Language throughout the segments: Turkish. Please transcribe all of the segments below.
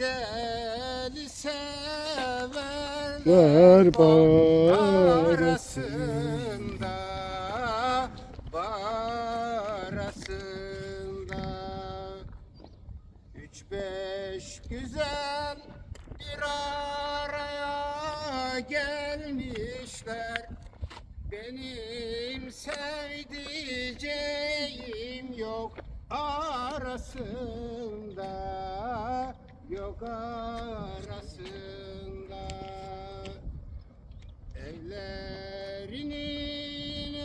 güzeli sever Ver arasında arasında Üç beş güzel bir araya gelmişler. Benim sevdiceğim yok arasında Yok arasında. Evlerinin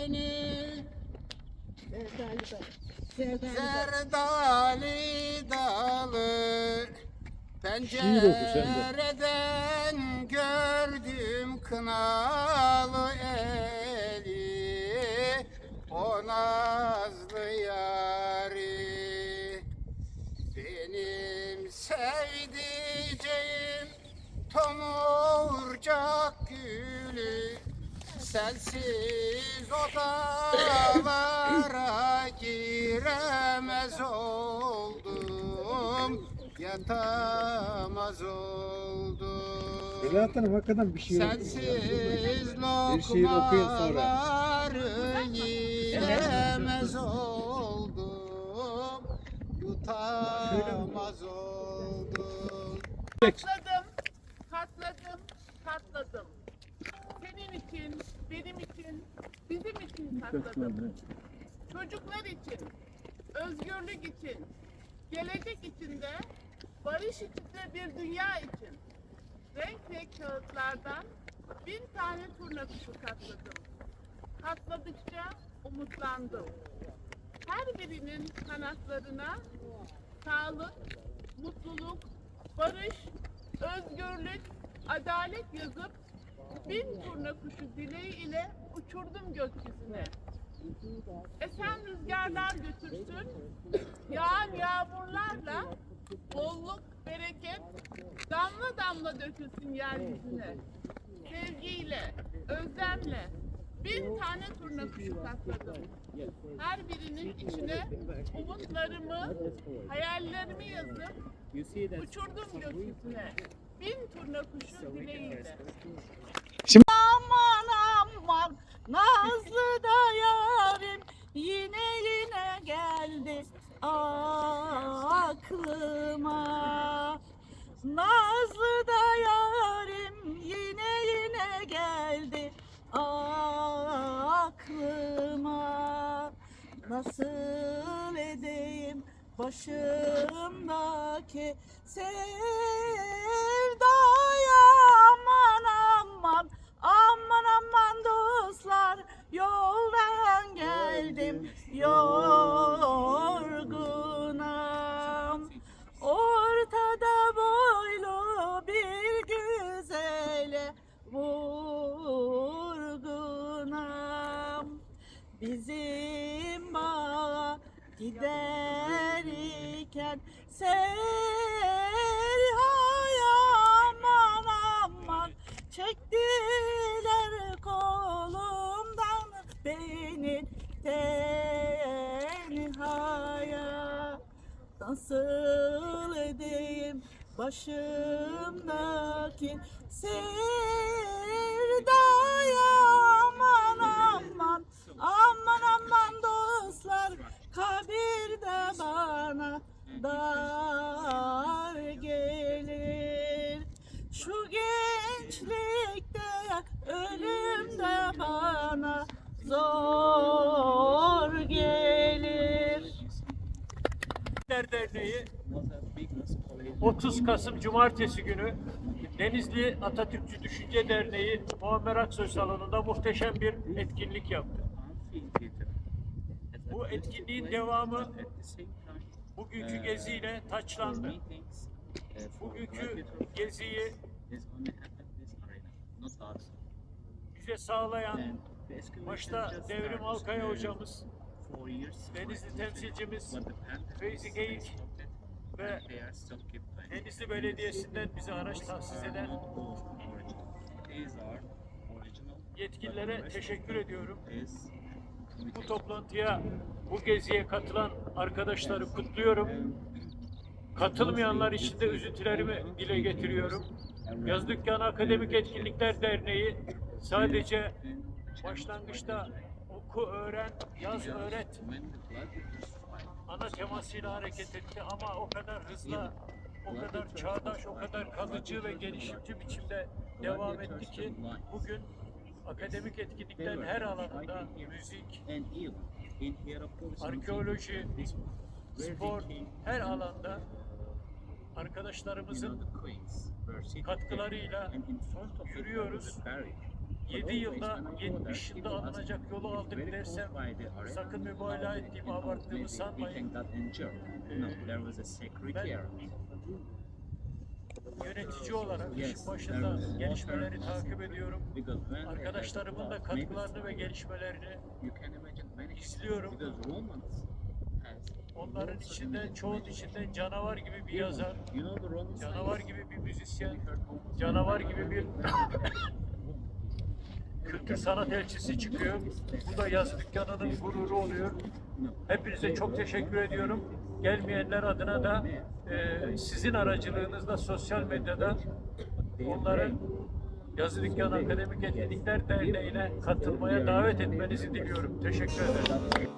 önü. Zerdali dalı. Pencereden gördüm kınalı eli. O nazlı yari Benim sevdiceğim tomurcak gülü. Sensiz odalara giremez oldum Yatamaz oldum. Melahat Hanım hakikaten bir şiir Sensiz Bir şiir okuyun sonra. lokmaları yiyemez oldum Yutamaz oldum Katladım, katladım, katladım. Senin için, benim için, bizim için katladım. Çocuklar için, özgürlük için, gelecek için de, barış içinde bir dünya için. Renk renk kağıtlardan bin tane turna kuşu katladım. Katladıkça umutlandım. Her birinin kanatlarına sağlık, mutluluk, barış, özgürlük, adalet yazıp bin turna kuşu dileği ile uçurdum gökyüzüne. Esen rüzgarlar götürsün, yağan yağmurlarla bolluk, bereket damla damla dökülsün yeryüzüne. Sevgiyle, özlemle bin tane turna kuşu katladım. Her birinin içine umutlarımı, hayallerimi yazıp uçurdum gökyüzüne. Bin turna kuşu dileğiyle. Aman aman Nazlı da yarim yine yine geldi aklıma. Nazlı da Nasıl edeyim başımdaki sevdaya aman aman aman aman dostlar yoldan geldim yorgunum nasıl edeyim başımdaki sevdaya Derneği 30 Kasım Cumartesi günü Denizli Atatürkçü Düşünce Derneği Muammer Aksoy Salonu'nda muhteşem bir etkinlik yaptı. Bu etkinliğin devamı bugünkü geziyle taçlandı. Bugünkü geziyi bize sağlayan başta Devrim Alkaya hocamız, Denizli temsilcimiz Feyzi Geyik ve Denizli Belediyesi'nden bize araç tahsis eden yetkililere teşekkür ediyorum. Bu toplantıya, bu geziye katılan arkadaşları kutluyorum. Katılmayanlar için de üzüntülerimi dile getiriyorum. Yaz Dükkanı Akademik Etkinlikler Derneği sadece başlangıçta oku öğren, yaz öğret. ana temasıyla hareket etti ama o kadar hızlı, o kadar çağdaş, o kadar kalıcı ve gelişimci biçimde devam etti ki bugün akademik etkinliklerin her alanında müzik, arkeoloji, spor, her alanda arkadaşlarımızın katkılarıyla yürüyoruz. 7 yılda 70 yılda alınacak yolu aldık dersem sakın mübalağa ettiğimi abarttığımı sanmayın. Yönetici olarak işin başında gelişmeleri takip ediyorum. Arkadaşlarımın da katkılarını ve gelişmelerini izliyorum. Onların içinde, çoğunun içinde canavar gibi bir yazar, canavar gibi bir müzisyen, canavar gibi bir kültür sanat elçisi çıkıyor. Bu da yazı dükkanının gururu oluyor. Hepinize çok teşekkür ediyorum. Gelmeyenler adına da e, sizin aracılığınızla sosyal medyada onları Yazı Dükkanı Akademik Etkinlikler Derneği'ne katılmaya davet etmenizi diliyorum. Teşekkür ederim.